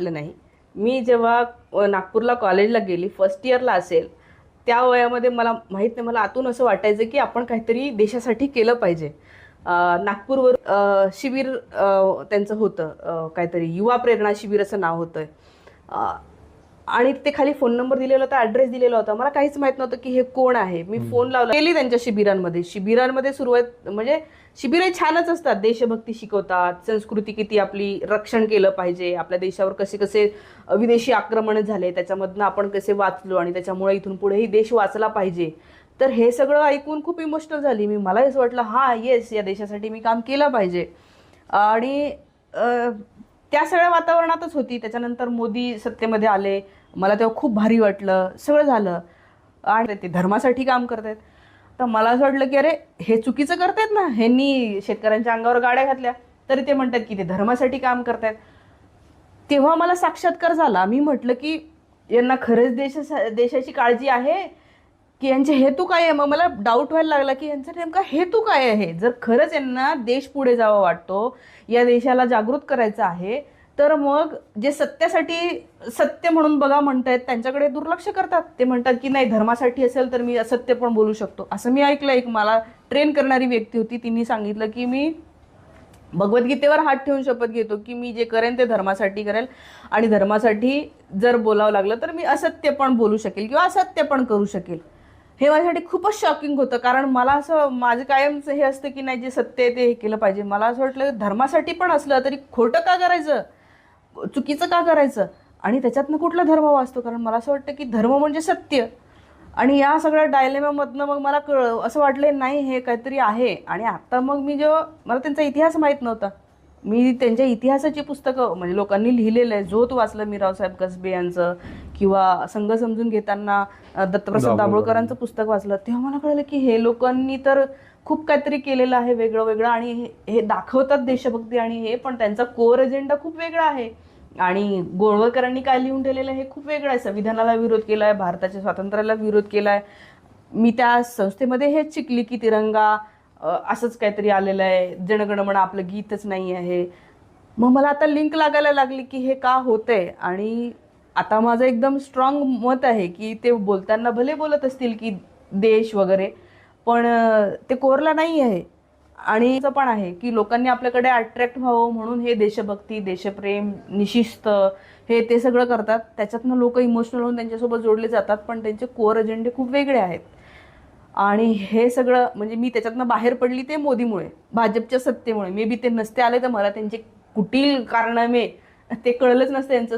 झालं नाही. मी जेव्हा नागपूरला कॉलेजला गेली फर्स्ट इयरला असेल त्या वयामध्ये मला माहीत नाही मला आतून असं वाटायचं की आपण काहीतरी देशासाठी केलं पाहिजे. नागपूरवर शिबिर त्यांचं होतं काहीतरी युवा प्रेरणा शिबिर असं नाव होतं आणि ते खाली फोन नंबर दिलेला होता ॲड्रेस दिलेला होता. मला काहीच माहीत नव्हतं की हे कोण आहे. मी फोन लावला. गेली त्यांच्या शिबिरांमध्ये. शिबिरांमध्ये सुरुवात म्हणजे शिबिरं छानच असतात. देशभक्ती शिकवतात. संस्कृती किती आपली रक्षण केलं पाहिजे. आपल्या देशावर कसे कसे विदेशी आक्रमण झाले त्याच्यामधनं आपण कसे वाचलो आणि त्याच्यामुळे इथून पुढेही देश वाचला पाहिजे. तर हे सगळं ऐकून खूप इमोशनल झाली मी. मला असं वाटलं हां येस या देशासाठी मी काम केलं पाहिजे. आणि त्या सगळ्या वातावरणातच होती. त्याच्यानंतर मोदी सत्तेमध्ये आले. मला तेव्हा खूप भारी वाटलं. सगळं झालं. आणि ते धर्मासाठी काम करतायत. तर मला असं वाटलं की अरे हे चुकीचं करतायत ना. ह्यांनी शेतकऱ्यांच्या अंगावर गाड्या घातल्या. तरी ते म्हणतात की ते धर्मासाठी काम करतायत. तेव्हा मला साक्षात्कार झाला. मी म्हटलं की यांना खरंच देशा देशाची काळजी आहे की यांचे हेतू काय आहे? मग मला डाऊट व्हायला लागला की यांचा नेमका हेतू काय आहे? जर खरंच यांना देश पुढे जावा वाटतो या देशाला जागृत करायचं आहे तर मग जे सत्यासाठी सत्य म्हणून बघा म्हणतायत त्यांच्याकडे दुर्लक्ष करतात. ते म्हणतात की नाही धर्मासाठी असेल तर मी असत्य पण बोलू शकतो. असं मी ऐकलं एक मला ट्रेन करणारी व्यक्ती होती. तिने सांगितलं की मी भगवद्गीतेवर हात ठेवून शपथ घेतो की मी जे करेन ते धर्मासाठी करेल. आणि धर्मासाठी जर बोलावं लागलं तर मी असत्य पण बोलू शकेल किंवा असत्य पण करू शकेल. हे माझ्यासाठी खूपच शॉकिंग होतं. कारण मला असं माझं कायमचं हे असतं की नाही जे सत्य आहे ते हे केलं पाहिजे. मला असं वाटलं धर्मासाठी पण असलं तरी खोटं का करायचं? चुकीचं का करायचं? आणि त्याच्यातनं कुठला धर्म वाचतो? कारण मला असं वाटतं की धर्म म्हणजे सत्य. आणि या सगळ्या डायलेमामधनं मग मला कळ असं वाटलं नाही हे काहीतरी आहे. आणि आता मग मी जेव्हा मला त्यांचा इतिहास माहीत नव्हता. मी त्यांच्या इतिहासाची पुस्तकं म्हणजे लोकांनी लिहिलेलं आहे. झोत वाचलं मी रावसाहेब कसबे यांचं किंवा संघ समजून घेताना दत्तप्रसाद दाभोळकरांचं पुस्तक वाचलं तेव्हा मला कळलं की हे लोकांनी तर खूप काहीतरी केलेलं आहे वेगळं वेगळं आणि हे दाखवतात देशभक्ती आणि हे पण त्यांचा कोर एजेंडा खूप वेगळा आहे. आणि गोळवळकरांनी काय लिहून ठेवलेलं आहे हे खूप वेगळं आहे. संविधानाला विरोध केला आहे भारताच्या स्वातंत्र्याला विरोध केला आहे मी त्या संस्थेमध्ये हेच शिकली की तिरंगा असंच काहीतरी आलेलं आहे. जनगणमन आपलं गीतच नाही आहे. मग मला आता लिंक लागायला लागली की हे का होतंय? आणि आता माझं एकदम स्ट्रॉंग मत आहे की ते बोलताना भले बोलत असतील की देश वगैरे पण ते कोरला नाही आहे. आणि असं पण आहे की लोकांनी आपल्याकडे अट्रॅक्ट व्हावं म्हणून हे देशभक्ती देशप्रेम निशिस्त हे ते सगळं करतात. त्याच्यातनं लोक इमोशनल होऊन त्यांच्यासोबत जोडले जातात पण त्यांचे कोर अजेंडे खूप वेगळे आहेत. आणि हे सगळं म्हणजे मी त्याच्यातनं बाहेर पडली ते मोदीमुळे भाजपच्या सत्तेमुळे. मे बी ते नसते आले तर मला त्यांचे कुटील कारणामे ते कळलंच नसतं यांचं.